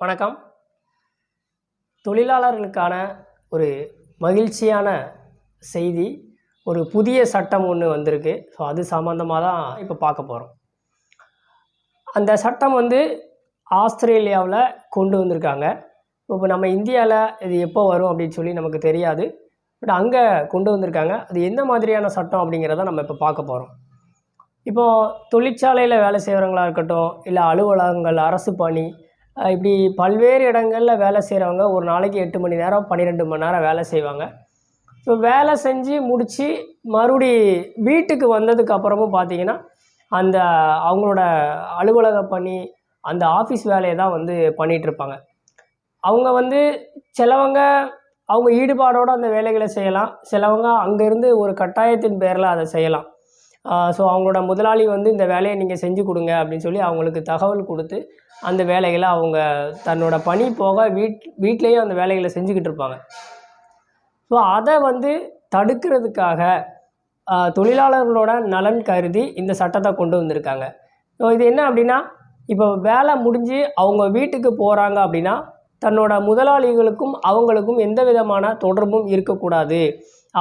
வணக்கம். தொழிலாளர்களுக்கான ஒரு மகிழ்ச்சியான செய்தி ஒரு புதிய சட்டம் ஒன்று வந்திருக்கு. ஸோ அது சம்மந்தமாக தான் இப்போ பார்க்க போகிறோம் அந்த சட்டம் வந்து ஆஸ்திரேலியாவில் கொண்டு வந்திருக்காங்க. இப்போ நம்ம இந்தியாவில் இது எப்போ வரும் அப்படின்னு சொல்லி நமக்கு தெரியாது. பட் அங்கே கொண்டு வந்திருக்காங்க. அது எந்த மாதிரியான சட்டம் அப்படிங்கிறத நம்ம இப்போ பார்க்க போகிறோம் இப்போது தொழிற்சாலையில் வேலை செய்கிறவங்களா இருக்கட்டும் இல்லை அலுவலகங்கள் அரசு பணி இப்படி பல்வேறு இடங்களில் வேலை செய்கிறவங்க ஒரு நாளைக்கு எட்டு மணி நேரம் பன்னிரெண்டு மணி நேரம் வேலை செய்வாங்க. ஸோ வேலை செஞ்சு முடித்து மறுபடி வீட்டுக்கு வந்ததுக்கு அப்புறமும் பார்த்தீங்கன்னா அந்த அவங்களோட அலுவலக பணி அந்த ஆஃபீஸ் வேலையை தான் வந்து பண்ணிகிட்ருப்பாங்க அவங்க வந்து சிலவங்க அவங்க ஈடுபாடோடு அந்த வேலைகளை செய்யலாம். சிலவங்க அங்கேருந்து ஒரு கட்டாயத்தின் பேரில் அதை செய்யலாம். ஸோ அவங்களோட முதலாளி வந்து இந்த வேலையை நீங்கள் செஞ்சு கொடுங்க அப்படின்னு சொல்லி அவங்களுக்கு தகவல் கொடுத்து அந்த வேலைகளை அவங்க தன்னோட பணி போக வீட் வீட்லேயும் அந்த வேலைகளை செஞ்சுக்கிட்டு இருப்பாங்க. ஸோ அதை வந்து தடுக்கிறதுக்காக தொழிலாளர்களோட நலன் கருதி இந்த சட்டத்தை கொண்டு வந்திருக்காங்க. ஸோ இது என்ன அப்படின்னா இப்போ வேலை முடிஞ்சு அவங்க வீட்டுக்கு போகிறாங்க அப்படின்னா தன்னோட முதலாளிகளுக்கும் அவங்களுக்கும் எந்த விதமான தொடர்பும் இருக்கக்கூடாது.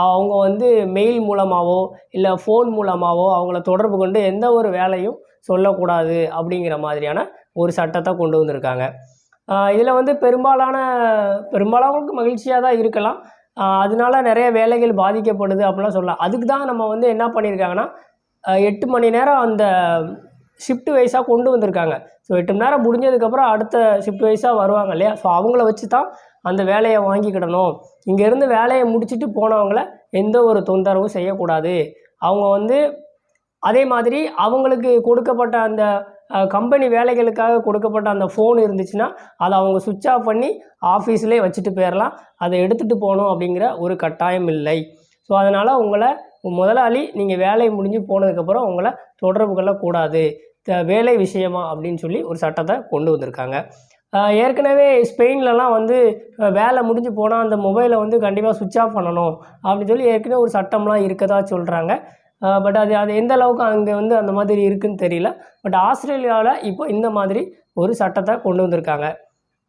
அவங்க வந்து மெயில் மூலமாகவோ இல்லை ஃபோன் மூலமாகவோ அவங்கள தொடர்பு கொண்டு எந்த ஒரு வேலையும் சொல்லக்கூடாது அப்படிங்கிற மாதிரியான ஒரு சட்டத்தை கொண்டு வந்திருக்காங்க. இதில் வந்து பெரும்பாலான பெரும்பாலானவங்களுக்கு மகிழ்ச்சியாக தான் இருக்கலாம். அதனால நிறைய வேலைகள் பாதிக்கப்படுது அப்படிலாம் சொல்லலாம். அதுக்கு தான் நம்ம வந்து என்ன பண்ணியிருக்காங்கன்னா எட்டு மணி நேரம் அந்த ஷிஃப்ட் வைஸாக கொண்டு வந்திருக்காங்க. ஸோ எட்டு மணி நேரம் முடிஞ்சதுக்கப்புறம் அடுத்த ஷிஃப்ட் வைஸாக வருவாங்க இல்லையா? ஸோ அவங்கள வச்சு தான் அந்த வேலையை வாங்கிக்கிடணும். இங்கேருந்து வேலையை முடிச்சுட்டு போனவங்கள எந்த ஒரு தொந்தரவும் செய்யக்கூடாது. அவங்க வந்து அதே மாதிரி அவங்களுக்கு கொடுக்கப்பட்ட அந்த கம்பெனி வேலைகளுக்காக கொடுக்கப்பட்ட அந்த ஃபோன் இருந்துச்சுன்னா அதை அவங்க சுவிட்ச் ஆஃப் பண்ணி ஆஃபீஸ்லேயே வச்சுட்டு போயிடலாம் அதை எடுத்துகிட்டு போகணும் அப்படிங்கிற ஒரு கட்டாயம் இல்லை. ஸோ அதனால் உங்களை முதலாளி நீங்கள் வேலை முடிஞ்சு போனதுக்கப்புறம் உங்களை தொடர்பு கொள்ளக்கூடாது த- வேலை விஷயமா அப்படின்னு சொல்லி ஒரு சட்டத்தை கொண்டு வந்திருக்காங்க. ஏற்கனவே ஸ்பெயின்லலாம் வந்து வேலை முடிஞ்சு போனால் அந்த மொபைலை வந்து கண்டிப்பாக சுவிட்ச் ஆஃப் பண்ணணும் அப்படின்னு சொல்லி ஏற்கனவே ஒரு சட்டம்லாம் இருக்கதா சொல்கிறாங்க பட் அது அது எந்த அளவுக்கு அங்கே வந்து அந்த மாதிரி இருக்குன்னு தெரியல. பட் ஆஸ்திரேலியாவில் இப்போ இந்த மாதிரி ஒரு சட்டத்தை கொண்டு வந்திருக்காங்க.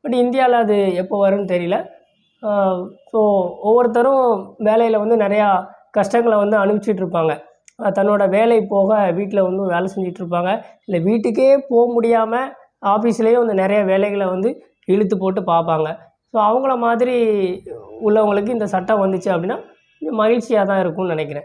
பட் இந்தியாவில் அது எப்போ வரும்னு தெரியல. ஸோ ஒவ்வொருத்தரும் வேலையில் வந்து நிறையா கஷ்டங்களை வந்து அனுபவிச்சுட்டு இருப்பாங்க தன்னோட வேலை போக வீட்டில் வந்து வேலை செஞ்சுட்டு இருப்பாங்க இல்லை வீட்டுக்கே போக முடியாமல் ஆஃபீஸ்லேயும் வந்து நிறைய வேலைகளை வந்து இழுத்து போட்டு பார்ப்பாங்க. ஸோ அவங்கள மாதிரி உள்ளவங்களுக்கு இந்த சட்டம் வந்துச்சு அப்படின்னா மகிழ்ச்சியாக தான் இருக்கும்னு நினைக்கிறேன்.